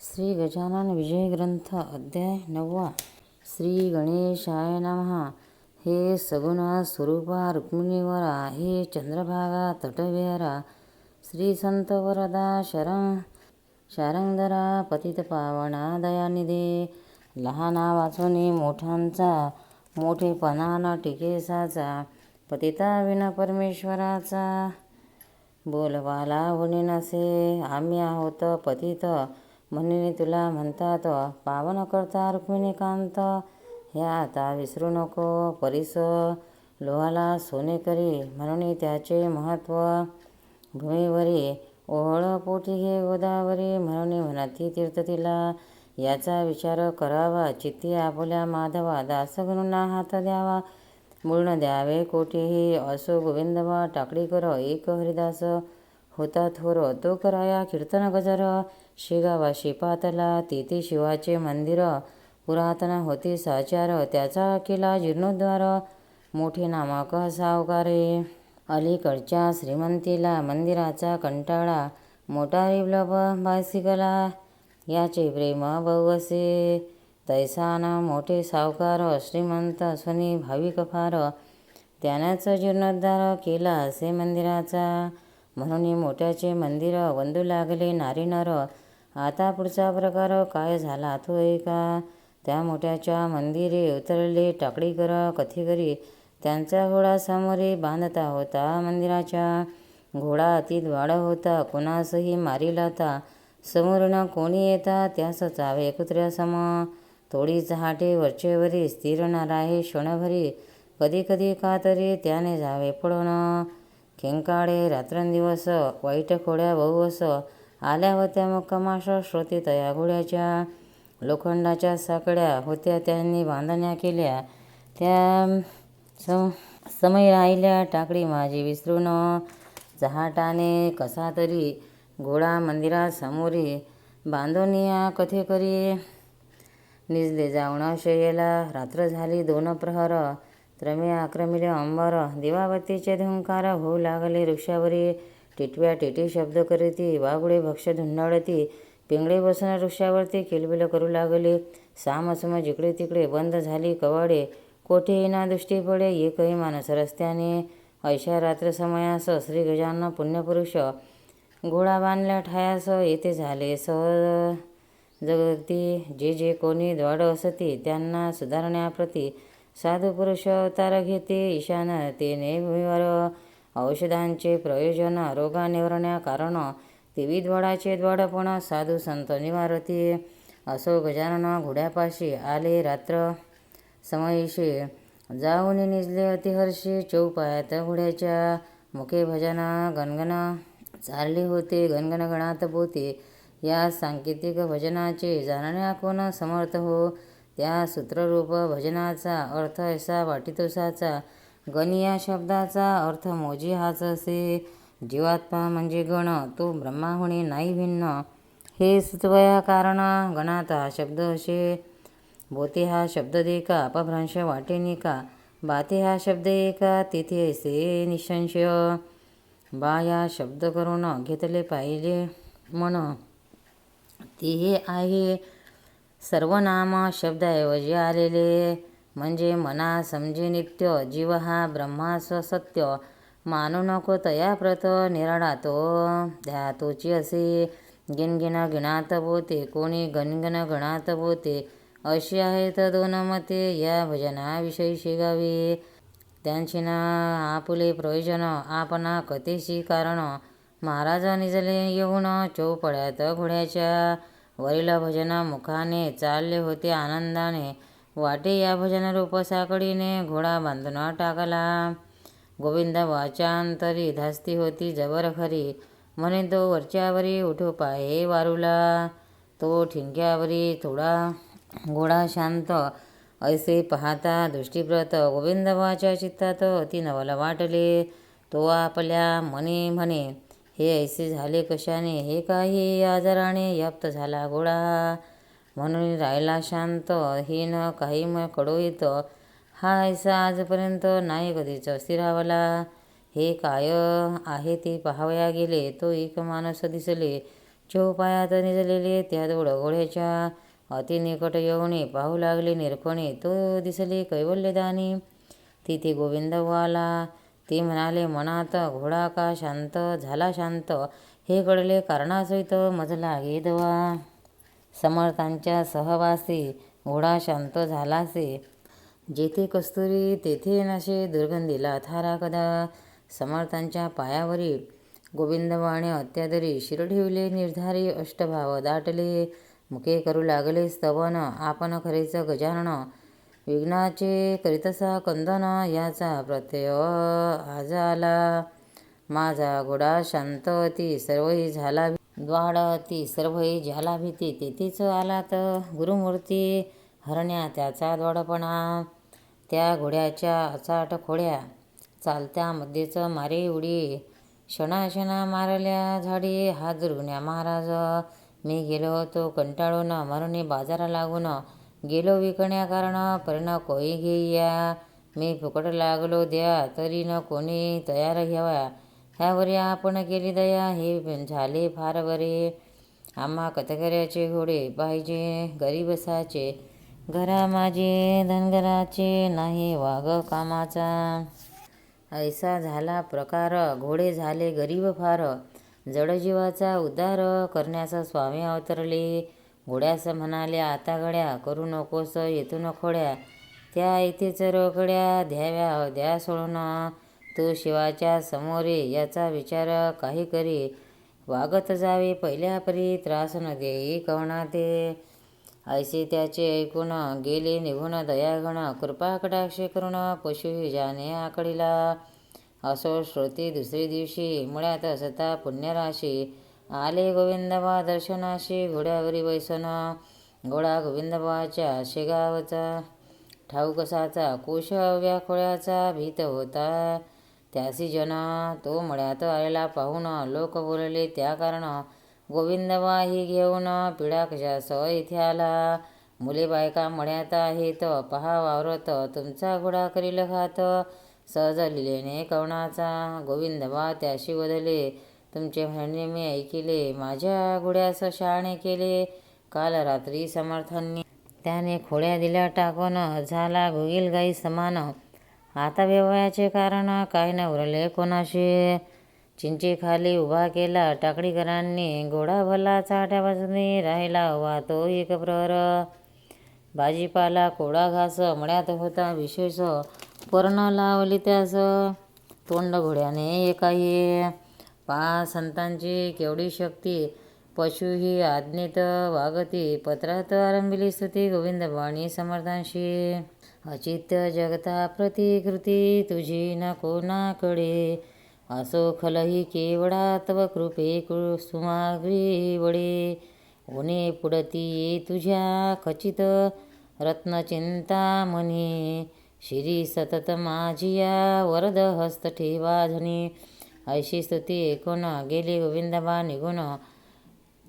श्री गजानन विजय ग्रंथ अध्याय नववा श्री गणेशाय नमः हे सगुणा स्वरूपा रुक्मिणीवरा हे चंद्रभागा तटविहरा श्री संत वरदा शरं शारंगधरा पतित पावणा दयानिधे लहाना वाचुनी मोठ्यांचा मोठेपणा न टिकेसाचा पतिता विना परमेश्वराचा बोलबाला होणे नसे आम्ही आहोत पतित म्हणून तुला म्हणतात पावन करता रुक्मिणीकांत. हे आता विसरू नको परिस लोहाला सोने करी म्हणून त्याचे महत्त्व भूमीवरी ओहळ पोटी हे गोदावरी म्हणून म्हणती तीर्थ तिला. याचा विचार करावा चित्ती आपल्या माधवा दासगणूंना हात द्यावा. मूळ द्यावे कोठेही असो गोविंदवा टाकडी कर एक हरिदास. होता थोर तो कराया कीर्तन गजर शेगावाशी शिपातला तेथे शिवाचे मंदिर पुरातन होते साचार त्याचा केला जीर्णोद्वार मोठे नामक सावकारे. अलीकडच्या श्रीमंतीला मंदिराचा कंटाळा मोठा ब्लब बायसिकला याचे प्रेम बहुसे तैसान मोठे सावकार श्रीमंत सुनी भाविक फार त्यानंच जीर्णोद्धार केला असे मंदिराचा. म्हणून मोठ्याचे मंदिर वंदू लागले नारी नर. आता पुढचा प्रकार काय झाला तो एका त्या मोठ्याच्या मंदिरे उतरले टाकडीकर कथेकरी त्यांचा घोडा सामोरे बांधता होता मंदिराच्या घोडा अतीत वाडा होता कोणासही मारिलाता समोरून कोणी येता त्यास चावे कुत्र्यासम थोडी चहाटे वरचेवरी स्थिर न क्षणभरी. कधी कधी का तरी त्याने जावे पडून. खेंकाळे रात्रंदिवस वाईट खोड्या बहुवस आल्या होत्या मग कमाश श्रोते तया घोड्याच्या लोखंडाच्या साकड्या होत्या त्यांनी बांधण्या केल्या. त्या सम समय राहिल्या टाकडी माझी विसरून चहाटाने कसा तरी घोडा मंदिरासमोरी बांधोनिया कथेकरी. निजले जाऊन शय्येला रात्र झाली दोन प्रहर त्रमे आक्रमिले अंबर दिवाबत्तीचे धुंकार होऊ लागले वृक्षावरी टिटव्या टिटी शब्द करीती वागुळे भक्ष धुंडाळती पिंगळे बसून वृक्षावरती किलबिल करू लागले सामसम जिकडे तिकडे बंद झाली कवाडे कोठेही ना दृष्टी पडे एकही माणूस रस्त्याने ऐशा रात्र समयास श्री गजानन पुण्यपुरुष घोडा बांधल्या ठायास येथे झाले सहज जगती जे जे कोणी द्वाड असती त्यांना सुधारण्याप्रती साधू पुरुष अवतार घेते. ईशान तेने भूमीवर औषधांचे प्रयोजन रोगा निवारण्या कारण तेवी द्वाडाचे द्वाडपण साधू संत निवारती. असो गजानन घोड्यापाशी आले रात्र समयीशी. जाऊन निजले अतिहर्षी चौपायात घोड्याच्या मुखे भजन गणगण चालले होते. गणगण गणात बोते या सांकेतिक भजनाचे जाणण्या कोण समर्थ हो? त्या सूत्ररूप भजनाचा अर्थ असा वाटितोसाचा गण या शब्दाचा अर्थ मोजी हाच असे. जीवात्मा म्हणजे गण तो ब्रह्मा होणे नाही भिन्न. हे सुतवया कारण गणात हा शब्द असे. बोते हा शब्द देका अपभ्रंश वाटेनी का बाते हा शब्द एका तेथे असे निशंशय बा या शब्द करून घेतले पाहिजे म्हण ते हे आहे सर्वनाम शब्दाऐवजी आलेले. म्हणजे मना समजे नित्य जीव हा ब्रह्मास सत्य मानू नको तया प्रत निराळा तो. त्या असे. गिनगिन गिणात बोते कोणी गणगण गणात बोते. अशी आहेत दोन मते या भजनाविषयी शिगावी. त्यांची ना आपुले प्रयोजन आपणा कथेशी कारण. महाराज निजले येऊन चौपड्यात घोड्याच्या वरील भजन मुखाने चालले होते आनंदाने. वाटे या भजन रूप साकडीने घोडा बांधून टाकला. गोविंद वाचांतरी धास्ती होती जबर खरी. म्हणे तो वरच्यावरी उठो पाये वारूला. तो ठिंक्यावरी थोडा घोडा शांत. ऐसे पाहता दृष्टीप्रत गोविंदवाच्या चित्तात. अति नवल वाटले. तो आपल्या मने म्हणे हे ऐसे झाले कशाने? हे काही आजाराने व्याप्त झाला घोडा. म्हणून राहिला शांत. हे न काही मग कडोईत हा ऐसा आजपर्यंत नाही कधीच. स्थिरावला. हे काय आहे ते पाहावया गेले. तो एक माणूस दिसले. चौपायात निजलेले त्या घोड्याच्या अति निकट पाहू लागले निरपणे तो दिसले कैवल्यदानी. तिथे गोविंद आला ते म्हणाले मनात घोडा का शांत? झाला शांत? हे कळले कारणासहित मजला गेदवा समर्थांच्या सहवासी घोडा शांत झालासे. जेथे कस्तुरी तेथे नसे दुर्गंधीला थारा कदा. समर्थांच्या पायावरी गोविंदवाणे अत्यादरी शिर ठेवले निर्धारी अष्टभाव दाटले. मुके करू लागले स्तवन आपण खरेच गजानन विघ्नाचे करीतसा कंदन याचा प्रत्यय आज आला माझा घोडा शांत ती सर्वही झाला द्वाड ती सर्वही झाला भीती. तेथेच आला तर गुरुमूर्ती. हरण्या त्याचा द्वाडपणा. त्या घोड्याच्या अचाट खोड्या. चालत्या मध्येच मारे उडी. क्षणाक्षणा मारल्या झाडी. हा दुर्गुण्या महाराज. मी गेलो होतो कंटाळून. मरणी बाजारा लागून. गेलो विकण्या कारण परिण कोई घेईया. मी फुकट लागलो द्या तरी न कोणी तयार घ्यावा ह्यावरी आपण केली दया हे झाले फार बरे. आम्हा कथकऱ्याचे घोडे पाहिजे गरीबसाचे. घरा माझे धनगराचे नाही वाघ कामाचा. ऐसा झाला प्रकार घोडे झाले गरीब फार. जडजीवाचा उद्धार करण्याचा स्वामी अवतरले. घोड्यास म्हणाले आता गड्या करू नकोस येथून खोड्या त्या इथेच रोकड्या द्याव्या द्या सोडून तू शिवाच्या समोरे याचा विचार काही करी. वागत जावे पहिल्या परी त्रास न देई कवणा ते. ऐसे त्याचे ऐकून गेले निघून दयागण. कृपा कटाक्ष करून पशु जाने आकडीला. असो श्रोते दुसरे दिवशी मुळ्यात असता पुण्यराशी. आले गोविंदबा दर्शनाशी घोड्यावरी बैसन घोडा गोविंदबाच्या शेगावचा. ठाऊकसाचा कोश व्याखोळ्याचा भीत होता. त्यासी जन तो मळ्यात आलेला पाहून लोक बोलले त्या कारण गोविंदबा ही घेऊन पिढा कशास इथे आला. मुले बायका मळ्यात आहेत पहा वावरत तुमचा घोडा करील खात सहज लिलेने कवणाचा गोविंदबा त्याशी बदले तुमचे म्हणणे मी ऐकिले माझ्या घोड्यास शहाणे केले. काल रात्री समर्थांनी त्याने खोड्या दिल्या टाकून झाला घोगील गाई समान. आता व्यवयाचे कारण काय न उरले कोणाशी? चिंचेखाली उभा केला टाकडीकरांनी घोडा भला चाट्या बाजूने राहिला हवा तो एक प्रहर? भाजीपाला कोडा घास मळ्यात होता विशेष. पर्ण लावली त्यास तोंड घोड्याने एकाही पहा संतांची केवढी शक्ती? पशु ही आज्ञेत वागती. पत्रात आरंभिली स्तुती गोविंदवाणी समर्थांशी. अचित्य जगता प्रतिकृती तुझी न कोणाकडे? असो खलही केवडा तव कृपे कुसुमाग्री वडे. उने पुढती तुझ्या खचित रत्नचिंतामणी श्री सतत माझिया वरद हस्त ठेवा धनी. ऐशी स्तुती ऐकून गेली गोविंदबा निघून.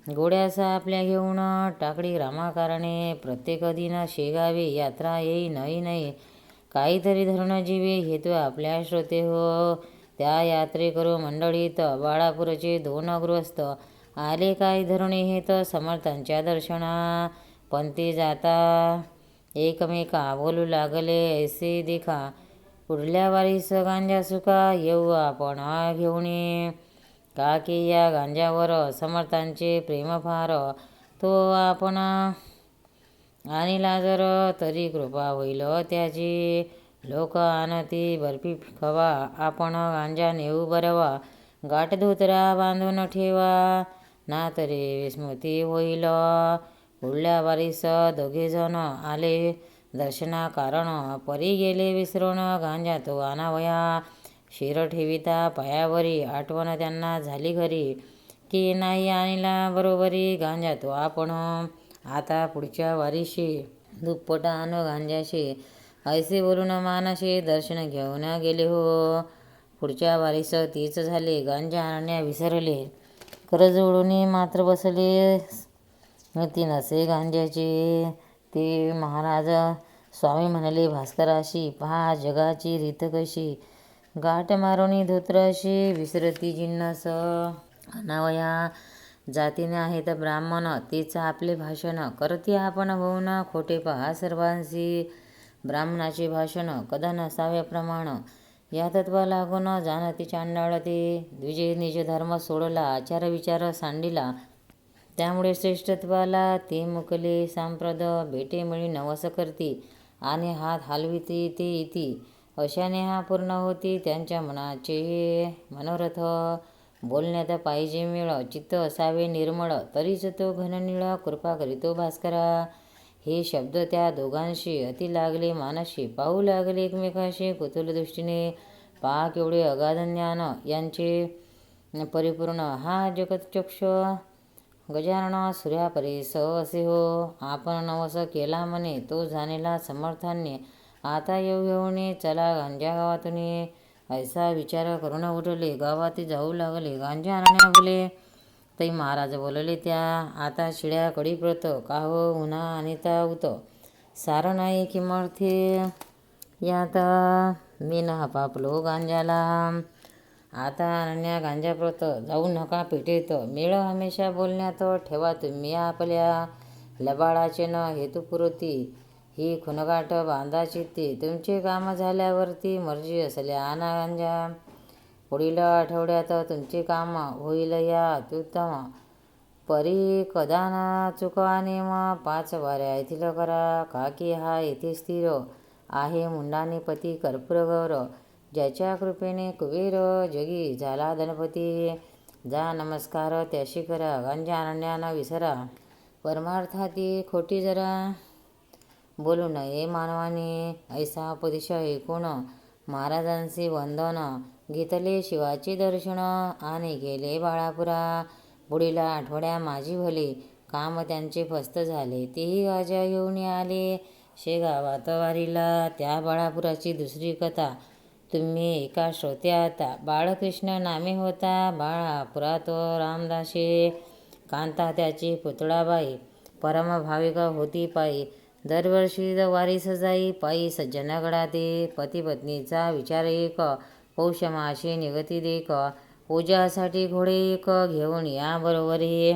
घोड्याचा आपल्या घेऊन टाकडी रामाकारणे प्रत्येक दिन शेगावे यात्रा येई नाही नाही काहीतरी धरून जीवे हेतू आपल्या श्रोते हो. त्या यात्रेकरू मंडळीत बाळापूरचे दोन गृहस्थ. आले काही हे हेत समर्थांच्या दर्शना. पण ते जाता. एकमेका बोलू लागले ऐसे देखा. पुढल्या वारीस गांजा सुका येऊ आपण घेऊन का की या गांजावर समर्थांचे प्रेम फार? तो आपण आणिला जर तरी कृपा होईल त्याची. लोक आणती बर्फी खवा. आपण गांजा नेऊ बरवा. गाठ धोतरा बांधून ठेवा. ना तरी विस्मृती होईल. पुढल्या वारीस दोघेजण आले. दर्शना कारण परी गेले विसरून गांजा तो आणावया शिर ठेविता पायावरी आठवण त्यांना झाली घरी की नाही आणला बरोबरी गांजा तो आपण आता पुढच्या वारीशी दुप्पटान गांजाशी ऐसे बोलून मानाशी दर्शन घेऊन गेले हो पुढच्या वारीस तीच झाले गांजा आणण्या विसरले करज ओढून मात्र बसले ती नसे गांजाची ते महाराज स्वामी म्हणाले भास्कराशी पहा जगाची रीत कशी? गाठ मारुनी धोत्राशी विसरती जिन्नस. अनावया जातीने आहेत ब्राह्मण तेच आपले भाषण करती आपण होऊन. खोटे पहा सर्वांशी ब्राह्मणाचे भाषण कदा नसावे प्रमाण. या तत्वा लागून जाणती चांडाळते द्विजे निज धर्म सोडला आचार विचार सांडिला. त्यामुळे श्रेष्ठत्वाला ते मुकले सांप्रद भेटे मिळी नवस करती. आणि हात हलविती ते इति. अशाने हा पूर्ण होती त्यांच्या मनाचे मनोरथ. बोलण्यात पाहिजे मिळ चित्त असावे निर्मळ. तरीच तो घननिळ कृपा करीतो भास्करा. हे शब्द त्या दोघांशी अति लागले मानशी पाहू लागले एकमेकाशी कुतूल दृष्टीने. केवढे अगाध ज्ञान यांचे परिपूर्ण. हा जगतचक्ष गजानन सूर्यापरी स असे हो आपण नवस केला म्हणे तो जाणेला समर्थांनी आता येऊ येऊने चला गांजा गावातून. ऐसा विचार करून उठले गावात जाऊ लागले गांजा आणण्या बोले तै महाराज बोलले त्या आता शिड्या कडीप्रत का हो उन्हा आणिता उत. सारं नाही किमर्थे यात मी ना पापलो गांजाला. आता अनन्या गांजाप्रत जाऊ नका पेटेत मेळ हमेशा बोलण्यात ठेवा तुम्ही आपल्या लबाडाचे न हेतुपुरती. ही खुनगाठ बांधाची ती. तुमचे काम झाल्यावरती मर्जी असल्या आना गांजा. पुढील आठवड्यात तुमचे काम होईल या अत्युत्तम. परी कदान ना मग पाच वाऱ्या येथील करा. काकी हा येथे स्थिर आहे. मुंडाने पती कर्पूरगौर ज्याच्या कृपेने कुबेर जगी झाला गणपती जा नमस्कार त्याशी करा गांजा विसरा. परमार्थाती खोटी जरा. बोलू नये मानवाने ऐसा उपदेश ऐकून महाराजांचे वंदन घेतले शिवाचे दर्शन आणि गेले बाळापुरा. पुढील आठवड्या माझी भली काम त्यांचे फस्त झाले तेही गाजा घेऊन आले. शेगावात वारीला त्या बाळापुराची दुसरी कथा. तुम्ही एका श्रोत्यात बाळकृष्ण नामे होता बाळापुरा तो रामदासे. कांता त्याची पुतळाबाई परमभाविक होती पायी. दरवर्षी वारीस जाई पायी सज्जनगडाते पती पतीपत्नीचा विचार एक पौषमाशी निगती देक पूजासाठी घोडे एक घेऊन याबरोबर हे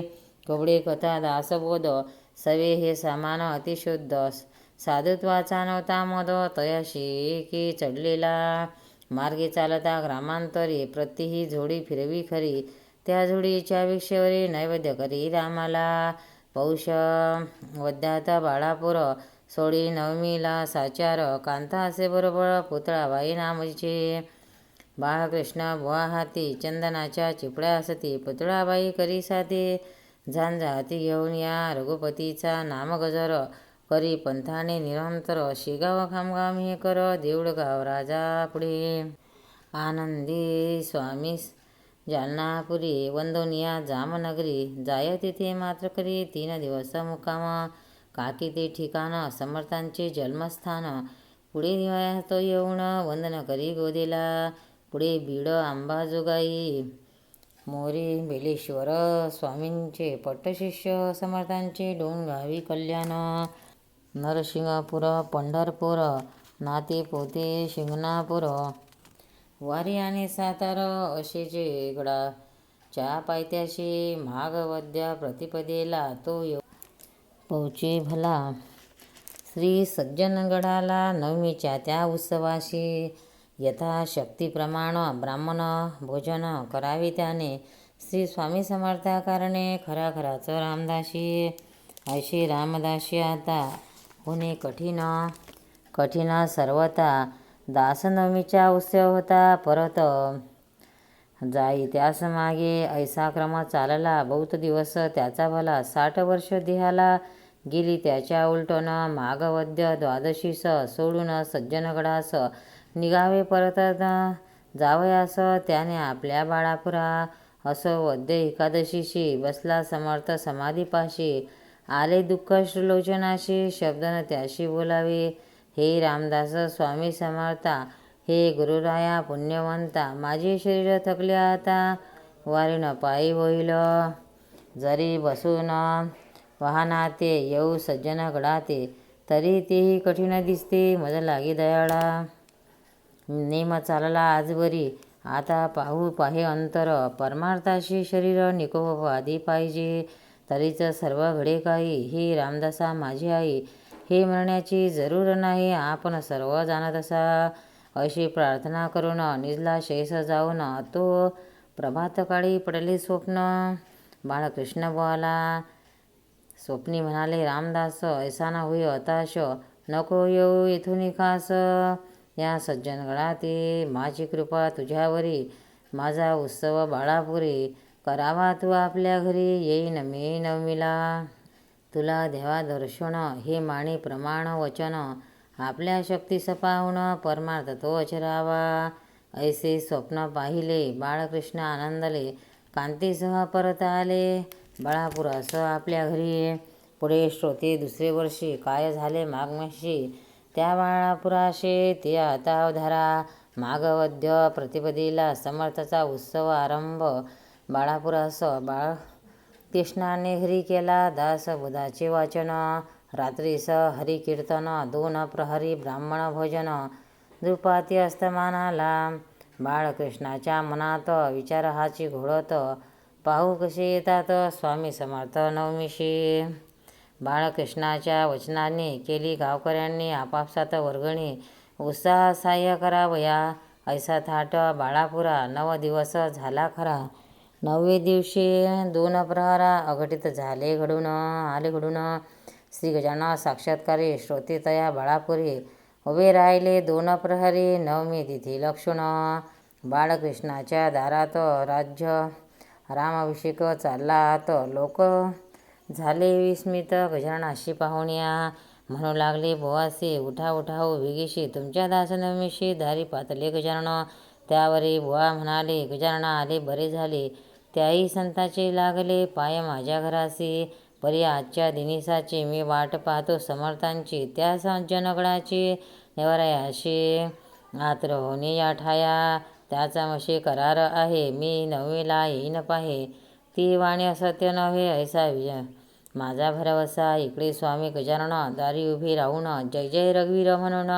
कवडे कथा दासबोध सवे हे सामान अतिशुद्ध. साधुत्वाचा नव्हता मद तयाशी की चढलेला. मार्गे चालता ग्रामांतरी प्रत्यही झोडी फिरवी खरी. त्या झोडीच्या भिक्षेवरी नैवेद्य करी रामाला. पौष वद्यात बाळापूर सोडी नवमीला साचार कांता असे बरोबर पुतळाबाई नामचे. बाळकृष्ण बुवा हाती चंदनाच्या चिपड्या असती पुतळाबाई करी साथे झांजा हाती घेऊन या रघुपतीचा नामगजर. करी पंथाने निरंतर शेगाव खामगाम हे कर देऊळगाव राजा पुढे. आनंदी स्वामी जालनापुरी वंदोनिया जामनगरी जाय तिथे मात्र करी तीन दिवस मुक्काम. काकी ते ठिकाण समर्थांचे जन्मस्थान. पुढे तो येऊन वंदन करी गोदेला. पुढे बीड अंबाजोगाई मोरी बेलेश्वर स्वामींचे पट्टशिष्य समर्थांचे डोंगावी कल्याण. नरसिंहपूर पंढरपूर नाते पोते शिंगणापूर. वारी आणि सातारा असेचे गडा च्या पायथ्याशी महागवद्या प्रतिपदेला तो यो पौचे भला. श्री सज्जनगडाला नवमीच्या त्या उत्सवाशी यथाशक्तीप्रमाण ब्राह्मण भोजन करावे त्याने. श्री स्वामी समर्थाकारणे खरा खराच रामदासी अशी रामदासी आता होणे कठीण. कठीण सर्वता दासनवमीचा उत्सव होता परत. जाई त्यास मागे ऐसा क्रम चालला. बहुत दिवस त्याचा भला. साठ वर्ष देहाला गेली त्याच्या उलटून. मागवद्य द्वादशीस सोडून सज्जनगडास निघावे परत. जावयास त्याने आपल्या बाळापुरा. असो वद्य एकादशीशी बसला समर्थ समाधीपाशी. आले दुःख श्रीलोचनाशी शब्दन त्याशी बोलावे. हे रामदास स्वामी समर्था हे गुरुराया पुण्यवंता. माझे शरीर थकले आता वारीनं पायी होईल जरी बसून वाहनाते येऊ सज्जन गडाते तरी तेही कठीण दिसते मज लागे दयाळा. नेम चालला आजवरी आता पाहू पाहे अंतर. परमार्थाशी शरीर निकोपादी पाहिजे. तरीच सर्व घडे काही ही रामदासा माझी आई. हे म्हणण्याची जरूर नाही आपण सर्व जाणत असा. अशी प्रार्थना करून निजला शेष जाऊन तो प्रभातकाळी पडले स्वप्न. बाळकृष्ण बोला स्वप्नी म्हणाले रामदास ऐसा ना होई हताश. नको येऊ इथून खास या सज्जनगडाती माझी कृपा तुझ्यावरी. माझा उत्सव बाळापुरी. करावा तू आपल्या घरी येईन मी नवमीला तुला देवा दर्शन हे माने प्रमाण वचन. आपल्या शक्ती सपावून परमार्थ तो अचरावा. ऐसे स्वप्न पाहिले बाळकृष्ण आनंदले. कांतीसह परत आले बाळापुरासह आपल्या घरी. पुढे श्रोते दुसरे वर्षी काय झाले मागमशी? त्या बाळापुराशे ते आता अवधारा. मागवद्य प्रतिपदीला समर्थचा उत्सव आरंभ. बाळापुरास बाळ कृष्णाने हरी केला दास बुधाचे वाचन. रात्रीस हरिकीर्तन दोन प्रहरी ब्राह्मण भोजन. द्रुपाती अस्तमानाला बाळकृष्णाच्या मनात विचार हाची घोळत पाहू कसे येतात स्वामी समर्थ नवमीशी. बाळकृष्णाच्या वचनांनी केली गावकऱ्यांनी आपापसात वर्गणी. उत्साह सहाय्य करावया ऐसा थाट बाळापुरा नव दिवस झाला खरा. नववे दिवशी दोन प्रहरा अघटित झाले घडून आले घडून. श्री गजानन साक्षात्कारी श्रोतेतया बाळापुरी उभे राहिले. दोन प्रहरी नवमी तिथी लक्षण. बाळकृष्णाच्या दारात राज्य रामाभिषेक चालला तर लोक झाले विस्मित. गजाननाशी पाहुण्या म्हणू लागले बुवासी उठा उठाओ हो विगीशी तुमच्या दासनवमीशी दारी पातले गजानन. त्यावरी बुवा म्हणाले गजानना आले बरे झाले. त्याही संताचे लागले पाय माझ्या घरासी परी आजच्या दिनिसाची मी वाट पाहतो समर्थांची त्या जनगडाची नेवरायाशी आत्र होणे या ठाया त्याचा मशी करार आहे. मी नववीला येईन पाहे. ती वाणी असत्य नव्हे ऐसा विजय. माझा भरवसा इकडे स्वामी गजानन दारी उभी राहून जय जय रघुवीर म्हणून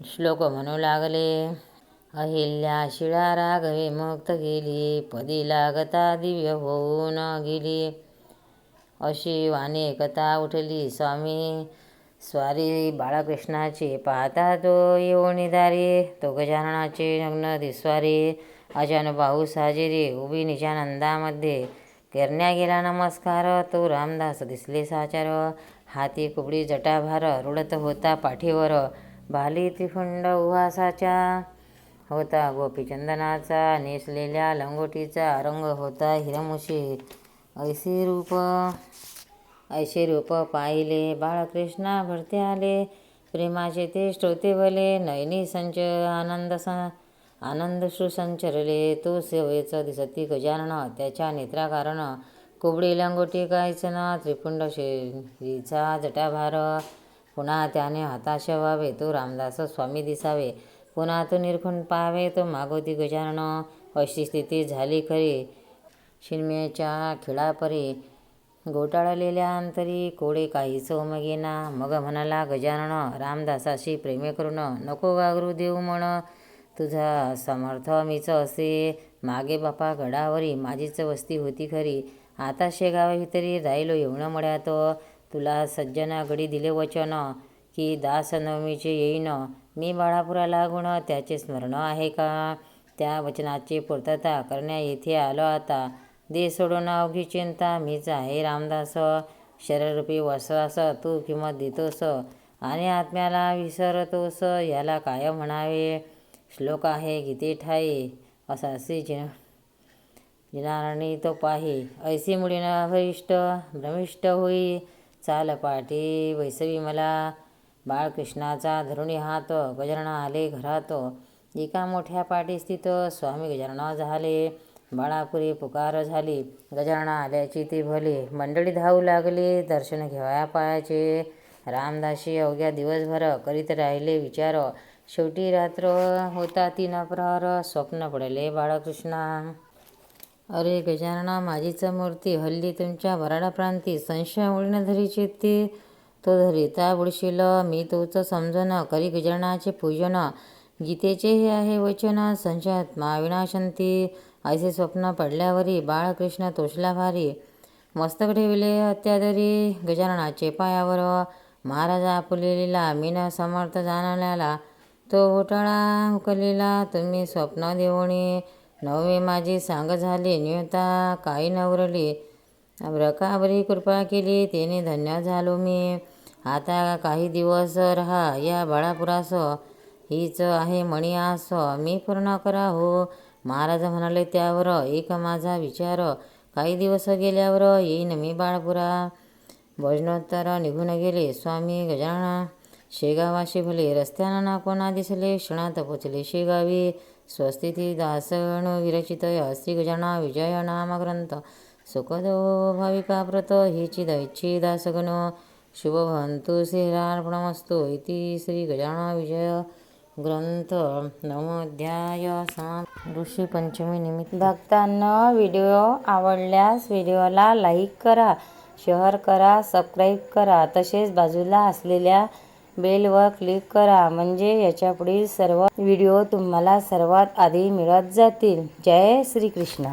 श्लोक म्हणू लागले. अहिल्या शिळा राघवे मुक्त गेली. पदी लागता दिव्य होऊन गेली. अशी अनेकता कथा उठली. स्वामी स्वारी बाळकृष्णाची पाहता तो येऊन दारी तो गजाननाचे नग्न दिस्वारी. अजान भाऊ साजेरी उभी निजानंदामध्ये. करण्या गेला नमस्कार. तो रामदास दिसले साचार. हाती कुबडी जटाभार. रुळत होता पाठीवर. भाली त्रिफुंड उहासाच्या होता. गोपीचंदनाचा नेसलेल्या लंगोटीचा रंग होता हिरमुशी. ऐसे रूप ऐसे रूप पाहिले. बाळकृष्णा भरते आले. प्रेमाचे ते श्रोते भले. नयनी संच आनंद आनंद सुसंचरले तो सेवेचं दिसती गजानन. त्याच्या नेत्राकारण कुबडी लंगोटी गायचं ना. त्रिपुंड शेरीचा जटाभार. पुन्हा त्याने हताश व्हावे तो रामदास स्वामी दिसावे. पुन्हा तो निरखून पाहावे तो मागोती गजानन. अशी स्थिती झाली खरी. शिनमेच्या खिळापरी घोटाळलेल्या अंतरी कोडे काहीच उमगेना मग म्हणाला गजानन रामदासाशी प्रेमे करून नको गागरू देऊ म्हण. तुझा समर्थ मीच असे. मागे बापा गडावरी माझीच वस्ती होती खरी. आता शेगावाभितरी राहिलो येऊन मळ्यात. तुला सज्जना गडी दिले वचन. की दासनवमीचे येईन. मी बाळापुराला गुण त्याचे स्मरण आहे का? त्या वचनाची पूर्तता करण्या येथे आलो आता. दे सोडून अवघी चिंता मीच आहे रामदास. शरीररूपी वसवास तू किंमत देतोस आणि आत्म्याला विसरतोस याला काय म्हणावे? श्लोक आहे गीते ठाई. असा श्री जिन जिनारणी तो पाही. ऐसी मुळीनं भरिष्ठ भ्रमिष्ट होई. चाल पाठी वैसवी मला. बाळकृष्णाचा धरुणी हात गजानन आले घरात. एका मोठ्या पाठी स्थित स्वामी गजानन झाले. बाळापुरी पुकार झाली. गजानना आल्याची ती भली. मंडळी धावू लागली. दर्शन घेवाया पायाचे. रामदासी अवघ्या दिवसभर करीत राहिले विचार. शेवटी रात्र होता तीन प्रहर. स्वप्न पडले बाळकृष्णा. अरे गजानना माझीच मूर्ती हल्ली तुमच्या वराडा प्रांती संशय उडणं धरी तो धरिता बुडशील मी तोच समजन करी गजाननाचे पूजन. गीतेचे हे आहे वचन संशयात्मा विनाशंती. ऐसे स्वप्न पडल्यावरी बाळकृष्ण तोषला भारी. मस्तक ठेविले अत्यादरी गजाननाचे पायावर. महाराज आपुलेला मीन समर्थ जाणल्याला. तो घोटाळा उकलेला तुम्ही स्वप्न देवणी नवमी माझी सांग झाली न्यूता काही नवरली. ब्रकाबरी कृपा केली तेने धन्य झालो मी. आता काही दिवस रहा या बाळापुरास. हीच आहे मणी आस. मी पूर्ण करा हो महाराज म्हणाले त्यावर एक माझा विचार. काही दिवस गेल्यावर येईन मी बाळपुरा. भजनोत्तर निघून गेले. स्वामी गजानन शेगावाशी भले रस्त्यानं ना कोणा दिसले? क्षणात पोचले शेगावी. स्वस्तिथी दासण विरचित श्री गजाना विजय नाम ग्रंथ सुखदो भाविका प्रत हिची दैची दासगण श्रीरार्पणमस्तु इति श्री विजय ग्रंथ नवोध्याय समा। ऋषी पंचमी निमित्त भक्तांना व्हिडिओ आवडल्यास व्हिडिओला लाईक करा शेअर करा सबस्क्राईब करा तसेच बाजूला असलेल्या बेलवर क्लिक करा म्हणजे याच्यापुढील सर्व व्हिडिओ तुम्हाला सर्वात आधी मिळत जातील. जय श्रीकृष्ण.